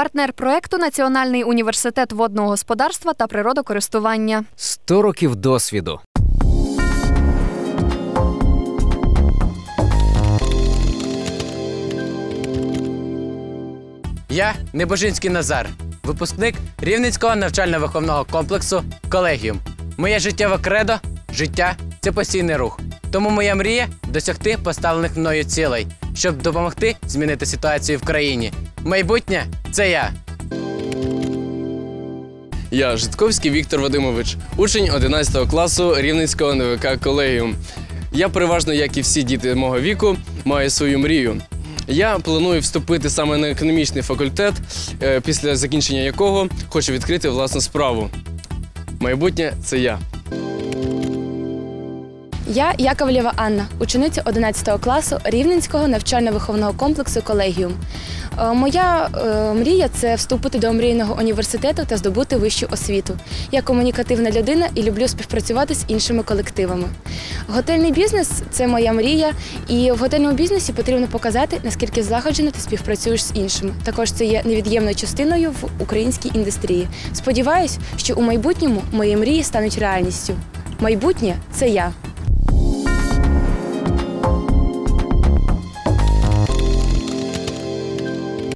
Партнер проекту Національний університет водного господарства та природокористування. 100 років досвіду. Я Небожинський Назар, випускник Рівненського навчально-виховного комплексу Колегіум. Моє життєве кредо життя це постійний рух. Тому моя мрія досягти поставлених мною цілей, щоб допомогти змінити ситуацію в країні. Майбутнє це я. Я Житковський Віктор Вадимович, учень 11 класу Рівненського НВК Колегіум. Я переважно, як і всі діти мого віку, маю свою мрію. Я планую вступити саме на економічний факультет, е, після закінчення якого хочу відкрити власну справу. Майбутнє це я. Я Яковлєва Анна, учениця 11 класу Рівненського навчально-виховного комплексу Колегіум. Е, Моя е, мрія це вступити до омрійного університету та здобути вищу освіту. Я комунікативна людина і люблю співпрацювати з іншими колективами. Готельний бізнес це моя мрія, і в готельному бізнесі потрібно показати, наскільки злагоджено ти співпрацюєш з іншими. Також це є невід'ємною частиною в українській індустрії. Сподіваюсь, що у майбутньому мої мрії стануть реальністю. Майбутнє це я.